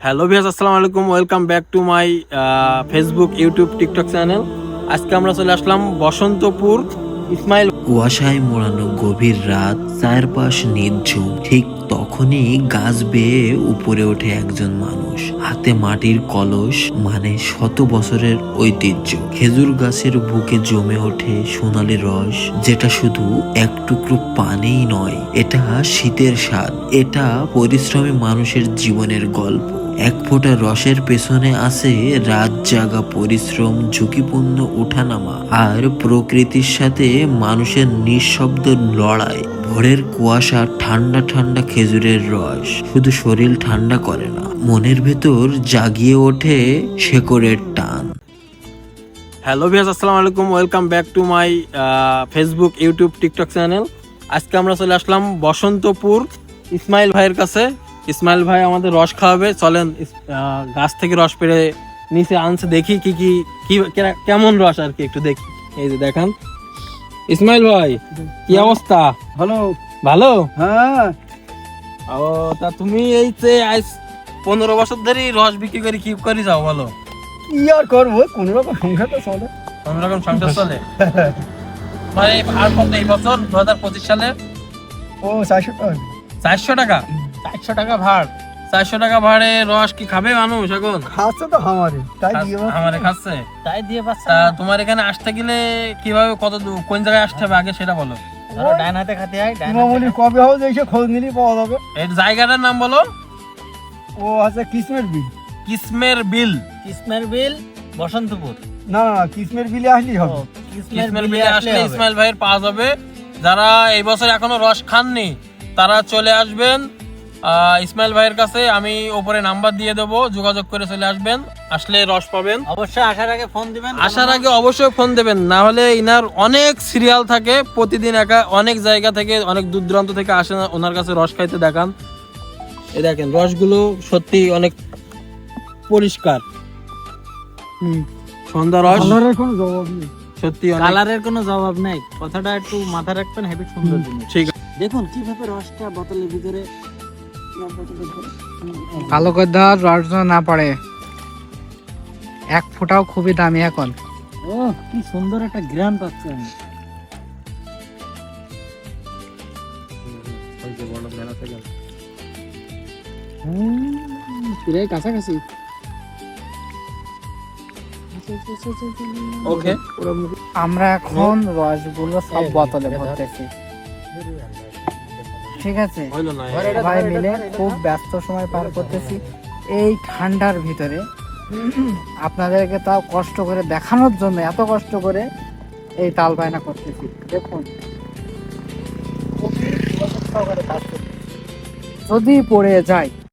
Hello viewers আসসালামু আলাইকুম। Welcome back to my Facebook YouTube TikTok channel আজকে আমরা চলে আসলাম বসন্তপুর ইসমাইল কুয়াশায় মোড়ানো গভীর রাত, চারপাশ নির্ঝুম। ঠিক তখনই গাছ বেয়ে উপরে ওঠে একজন মানুষ। হাতে মাটির কলস মানে শত বছরের ঐতিহ্য। খেজুর গাছের বুকে জমে ওঠে সোনালি রস, যেটা শুধু এক টুকরো পানিই নয়, এটা শীতের স্বাদ। এটা পরিশ্রমী মানুষের জীবনের গল্প। এক ফোঁটা রসের পেছনে আছে রাত জাগা পরিশ্রম, ঝুঁকিপূর্ণ ওঠানামা আর প্রকৃতির সাথে মানুষের নিঃশব্দ লড়াই। ভোরের কুয়াশা ঠান্ডা ঠান্ডা খেজুরের রস। শুধু শরীর ঠান্ডা করে না, মনের ভেতর জাগিয়ে ওঠে শেকড়ের টান। হ্যালো ভিয়াস আসসালামু আলাইকুম। Welcome back to my Facebook YouTube TikTok channel আজকে আমরা চলে আসলাম বসন্তপুর ইসমাইল ভাইয়ের কাছে। ইসমাইল ভাই আমাদের রস খাওয়াবে। চলেন গাছ থেকে রস পেড়ে নিচে আনছে, দেখি কি কি কেমন রস আর কি, একটু দেখি। এই যে দেখান ইসমাইল ভাই কি অবস্থা? হ্যালো ভালো? হ্যাঁ। ও তা তুমি এই যে আজ পনেরো বছর ধরে রস বিক্রি করে কি করে যাও বলো? কি আর করব? কোন রকম সংখ্যা তো চলে। কোন রকম সংসার চলে? মানে আর কত এই বছর? দু হাজার পঁচিশ সালে? ও চারশো টাকা। চারশো টাকা? চারশো টাকা ভাড়। চারশো টাকা ভাড়ে রস কি খাবে মানুষ এখন? খাচ্ছে তো আমারে তাই দিয়ে আমারে খাচ্ছে? তাই দিয়ে পাচ্ছে তা তোমার এখানে আসতে গেলে কীভাবে কত কোন জায়গায় আসতে হবে আগে সেটা বলো। ধরো ডান হাতে খাতে হয় ডান হাতে কবে হবে এসে খোঁজ নিলেই পাওয়া যাবে। এই জায়গাটার নাম বলো। ও আছে কিসমের বিল? কিসমের বিল। কিসমের বিল? বসন্তপুর। না না কিসমের বিলে আসলেই হবে। কিসমের বিলে আসলে আসলে ইসমাইল ভাইয়ের পাওয়া যাবে। যারা এই বছর এখনও রস খাননি তারা চলে আসবেন ইসমাইল ভাইয়ের কাছে আমি ওপরে নাম্বার দিয়ে দেবো যোগাযোগ করে চলে আসবেন আসলে রস পাবেন। অবশ্যই আসার আগে ফোন দিবেন আসার আগে অবশ্যই ফোন দেবেন না হলে ইনার অনেক সিরিয়াল থাকে প্রতিদিন একা অনেক জায়গা থেকে অনেক দূর দূরান্ত থেকে আসে না ওনার কাছে রস খাইতে দেখান। এই দেখেন রসগুলো সত্যি অনেক পরিষ্কার। হুম সন্ধ্যা রস। কোনো জবাব নেই। সত্যি অনেক কালারের কোনো জবাব নাই। কথাটা একটু মাথায় রাখবেন হেবি সুন্দর জিনিস। ঠিক। আছে দেখুন কীভাবে রসটা বোতলের ভিতরে ভালো করে দেওয়ার রস না পড়ে। এক ফোঁটাও খুবই দামি এখন। ও কি সুন্দর একটা গ্রাম পাচ্ছি আমি। পুরাই কাছাকাছি। ওকে আমরা এখন রসগুলো সব বোতলে ভরতেছি। ঠিক আছে? হইল না সবাই মিলে খুব ব্যস্ত সময় পার করতেছি। এই ঠান্ডার ভিতরে আপনাদেরকে তাও কষ্ট করে দেখানোর জন্য এত কষ্ট করে এই তাল বায়না করতেছি। দেখুন। যদি পড়ে যায়।